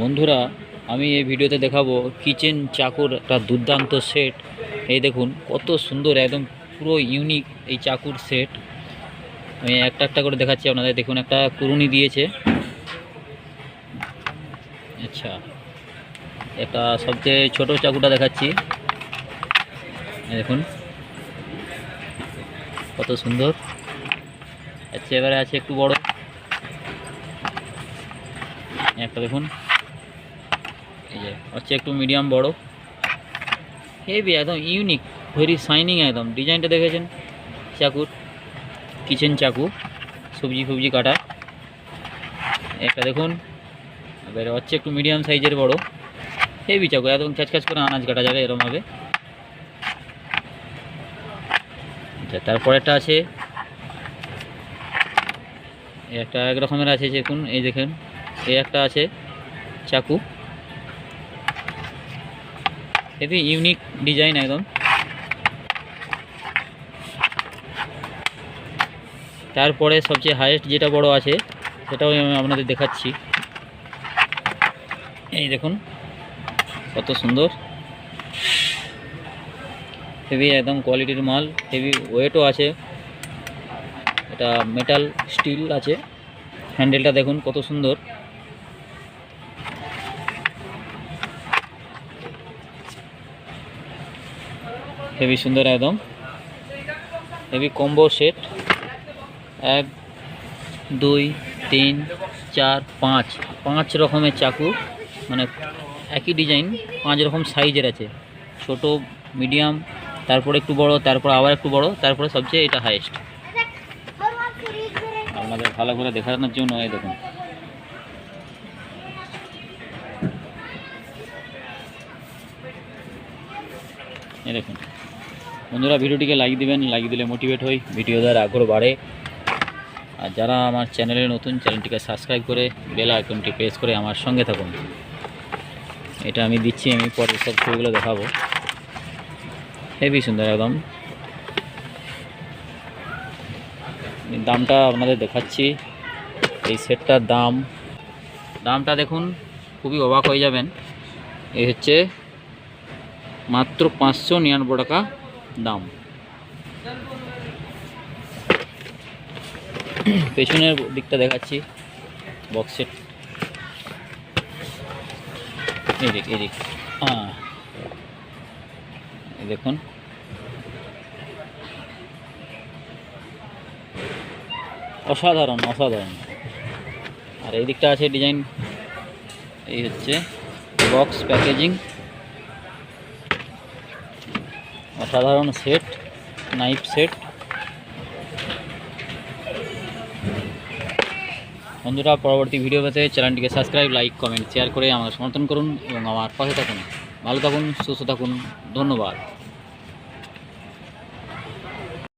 বন্ধুরা, আমি এই ভিডিওতে দেখাবো কিচেন চাকুর একটা দুর্দান্ত সেট। এই দেখুন, কত সুন্দর, একদম পুরো ইউনিক এই চাকুর সেট। আমি একটা একটা করে দেখাচ্ছি আপনাদের। দেখুন, একটা কুরুনি দিয়েছে। আচ্ছা একটা সবচেয়ে ছোট চাকুটা দেখাচ্ছি। দেখুন, কত সুন্দর। আচ্ছা এবারে আছে একটু বড়। একটা দেখুন। এই যে, হচ্ছে একটু মিডিয়াম বড়। হেভি একদম ইউনিক ভেরি শাইনিং একদম। ডিজাইনটা দেখেছেন? চাকুর কিচেন চাকু, সবজি ফবজি কাটা। একটা দেখুন, এবারে হচ্ছে একটু মিডিয়াম সাইজের বড়। হেভি চাকু, একদম ক্যাচক্যাচ করে আনাজ কাটা যাবে এরমভাবে আচ্ছা তারপরেরটা আছে। একটা এক রকমের আছে, দেখুন, এই দেখেন, এই একটা আছে চাকু। হেভি ইউনিক ডিজাইন একদম। তারপরে সবচেয়ে হাইয়েস্ট যেটা বড় আছে, সেটাও আমি আপনাদের দেখাচ্ছি। এই দেখুন, কত সুন্দর। হেভি একদম কোয়ালিটির মাল হেভি ওয়েটও আছে। এটা মেটাল স্টিল আছে। হ্যান্ডেলটা দেখুন কত সুন্দর। হেভি সুন্দর একদম। হেভি কম্বো সেট এক, দুই, তিন, চার, পাঁচ। পাঁচ রকমের চাকু। মানে একই ডিজাইন পাঁচ রকম সাইজের আছে। ছোট মিডিয়াম তারপরে একটু বড়, তারপর আবার একটু বড়, তারপরে সবচেয়ে এটা হাইয়েস্ট আপনাদের ভালো করে দেখানোর জন্য এই দেখুন। এই দেখুন। বন্ধুরা, ভিডিওটিকে লাইক দিবেন লাইক দিলে মোটিভেট হই ভিডিও দেওয়ার আগ্রহ বাড়ে। আর যারা আমার চ্যানেলে নতুন চ্যানেলটিকে সাবস্ক্রাইব করে বেল আইকনটি প্রেস করে আমার সঙ্গে থাকুন। এটা আমি দিচ্ছি, আমি পরে সব ছবিগুলো দেখাবো। হেভি সুন্দর একদম। দামটা আপনাদের দেখাচ্ছি। এই সেটটার দাম। দামটা দেখুন, খুবই অবাক হয়ে যাবেন। এই হচ্ছে মাত্র পাঁচশো নিরানব্বই টাকা। দাম। পেছনের দিকটা দেখাচ্ছি বক্সের এদিক এদিক হ্যাঁ। দেখুন। অসাধারণ অসাধারণ। আর এই দিকটা আছে ডিজাইন এই হচ্ছে বক্স প্যাকেজিং অসাধারণ সেট, নাইফ সেট। বন্ধুরা, পরবর্তী ভিডিও পেতে চ্যানেলটিকে সাবস্ক্রাইব লাইক কমেন্ট শেয়ার করে আমাকে সমর্থন করুন এবং আমার পাশে থাকুন। ভালো থাকুন, সুস্থ থাকুন, ধন্যবাদ।